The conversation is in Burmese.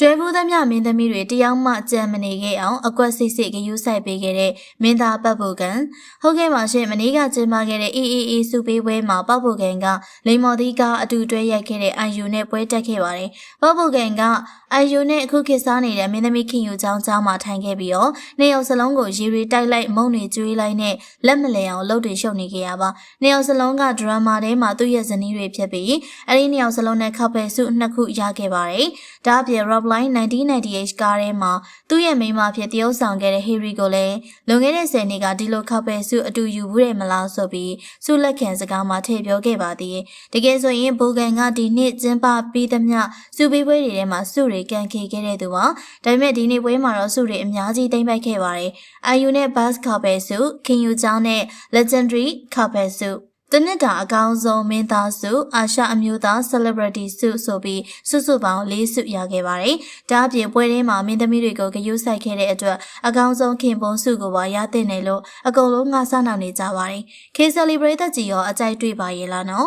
တွဲဘူးသမျှမင်းသမီးတွေတယောက်မှကြံမနေခဲ့အောင်အကွက်စိတ်စိတ်ဂယုစိုက်ပေးခဲ့တဲ့မင်းသားပတ်ဖို့ကန်ဟုတ်ကဲ့ပါရှင်မနေ့ကကျင်းပခဲ့တဲ့ AAA စုပေးပွဲမှာပတ်ဖို့ကန်ကလိမ္မော်သီးကအတူတွဲရိုက်ခဲ့တဲ့ IU နဲ့ပွဲတက်ခဲ့ပါတယ်ပတ်ဖို့ကန်က IU နဲ့အခုခေတ်စားနေတဲ့မင်းသမီးခင်ယူချောင်းချောင်းမှာထိုင်ခဲ့ပြီးတော့နှစ်ယောက်စလုံးကိုရေရီတိုက်လိုက်မုံတွေကျွေးလိုက်နဲ့လက်မလဲအောင်လှုပ်တွေရှုပ်နေခဲ့ရပါနှစ်ယောက်စလုံးကဒရမာထဲမှာသူ့ရဲ့ဇနီးတွေဖြစ်ပြီးအဲဒီနှစ်ယောက်စလုံးနဲ့ခပ်ပဲစုနှစ်ခုရခဲ့ပါတယ်ဒါအပြင် Robline 1998ကားထဲမှာသူ့ရဲ့မိန်းမဖြစ်တရုပ်ဆောင်ခဲ့တဲ့ Harry ကိုလည်းလွန်ခဲ့တဲ့10နှစ်ကဒီလိုခပ်ပဲစုအတူယူဘူးတယ်မလားဆိုပြီးစုလက်ခံစကားမှာထည့်ပြောခဲ့ပါသေးတယ်တကယ်ဆိုရင်ဘူကန်ကဒီနှစ်ကျင်းပပြီးသမျှစုပေးပွဲတွေထဲမှာစုတွေကန်ခေခဲ့တဲ့သူပါဒါပေမဲ့ဒီနေ့ပွဲမှာတော့စုတွေအများကြီးသိမ့်ပိုက်ခဲ့ပါတယ်အာယူနဲ့ Bass ခပ်ပဲစုခင်ယူချောင်းနဲ့ Legendary ခပ်ပဲစု တနစ်တာအကောင်းဆုံးမင်းသားစုအာရှအမျိုးသား celebrity စုဆိုပြီးစုစုပေါင်း၄စုရခဲ့ပါတယ်။ဒါအပြင်ပွဲထဲမှာမင်းသမီးတွေကိုဂရုစိုက်ခဲ့တဲ့အတွက်အကောင်းဆုံးခင်ပွန်းစုကိုပါရတဲ့နယ်လို့အကုန်လုံးငါးဆနာနေကြပါတယ်။ K celebrate ကြီးရောအကြိုက်တွေ့ပါရဲ့လားနော်